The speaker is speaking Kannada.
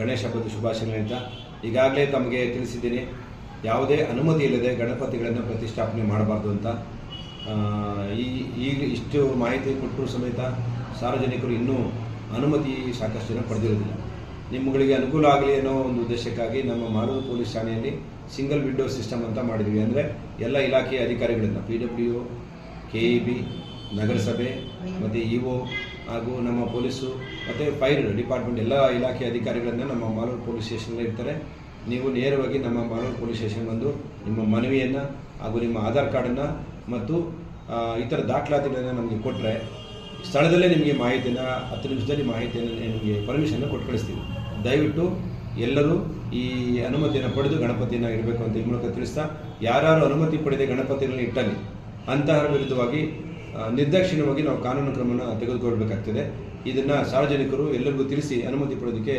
ಗಣೇಶ ಹಬ್ಬದ ಶುಭಾಶಯಗಳು ಹೇಳ್ತಾ, ಈಗಾಗಲೇ ತಮಗೆ ತಿಳಿಸಿದ್ದೀನಿ, ಯಾವುದೇ ಅನುಮತಿ ಇಲ್ಲದೆ ಗಣಪತಿಗಳನ್ನು ಪ್ರತಿಷ್ಠಾಪನೆ ಮಾಡಬಾರ್ದು ಅಂತ. ಈ ಈಗ ಇಷ್ಟು ಮಾಹಿತಿ ಕೊಟ್ಟರು ಸಮೇತ ಸಾರ್ವಜನಿಕರು ಇನ್ನೂ ಅನುಮತಿ ಸಾಕಷ್ಟು ಜನ ಪಡೆದಿರೋದಿಲ್ಲ. ನಿಮ್ಮಗಳಿಗೆ ಅನುಕೂಲ ಆಗಲಿ ಅನ್ನೋ ಒಂದು ಉದ್ದೇಶಕ್ಕಾಗಿ ನಮ್ಮ ಮಾಲೂರು ಪೊಲೀಸ್ ಠಾಣೆಯಲ್ಲಿ ಸಿಂಗಲ್ ವಿಂಡೋ ಸಿಸ್ಟಮ್ ಅಂತ ಮಾಡಿದ್ವಿ ಅಂದರೆ ಎಲ್ಲ ಇಲಾಖೆಯ ಅಧಿಕಾರಿಗಳಿಂದ P W K E B ನಗರಸಭೆ, ಮತ್ತು ಇ ಒ ಹಾಗೂ ನಮ್ಮ ಪೊಲೀಸು, ಮತ್ತು ಫೈರ್ ಡಿಪಾರ್ಟ್ಮೆಂಟ್ ಎಲ್ಲ ಇಲಾಖೆ ಅಧಿಕಾರಿಗಳನ್ನು ನಮ್ಮ ಮಾಲೂರು ಪೊಲೀಸ್ ಸ್ಟೇಷನಲ್ಲಿ ಇರ್ತಾರೆ. ನೀವು ನೇರವಾಗಿ ನಮ್ಮ ಮಾಲೂರು ಪೊಲೀಸ್ ಸ್ಟೇಷನ್ ಬಂದು ನಿಮ್ಮ ಮನವಿಯನ್ನು ಹಾಗೂ ನಿಮ್ಮ ಆಧಾರ್ ಕಾರ್ಡನ್ನು ಮತ್ತು ಇತರ ದಾಖಲಾತಿಗಳನ್ನು ನಮಗೆ ಕೊಟ್ಟರೆ ಸ್ಥಳದಲ್ಲೇ ನಿಮಗೆ ಮಾಹಿತಿನ ಹತ್ತು ನಿಮಿಷದಲ್ಲಿ ಮಾಹಿತಿಯನ್ನು ನಿಮಗೆ ಪರ್ಮಿಷನ್ನು ಕೊಟ್ಟು ಕಳಿಸ್ತೀವಿ. ದಯವಿಟ್ಟು ಎಲ್ಲರೂ ಈ ಅನುಮತಿಯನ್ನು ಪಡೆದು ಗಣಪತಿಯನ್ನು ಇಡಬೇಕು ಅಂತ ಈ ಮೂಲಕ ತಿಳಿಸ್ತಾ ಯಾರು ಅನುಮತಿ ಪಡೆದೇ ಗಣಪತಿಗಳನ್ನು ಇಟ್ಟಲ್ಲಿ ಅಂತಹರ ವಿರುದ್ಧವಾಗಿ ನಿರ್ದಾಕ್ಷಿಣ್ಯವಾಗಿ ನಾವು ಕಾನೂನು ಕ್ರಮನ ತೆಗೆದುಕೊಳ್ಬೇಕಾಗ್ತದೆ. ಇದನ್ನು ಸಾರ್ವಜನಿಕರು ಎಲ್ಲರಿಗೂ ತಿಳಿಸಿ ಅನುಮತಿ ಪಡೆಯೋದಕ್ಕೆ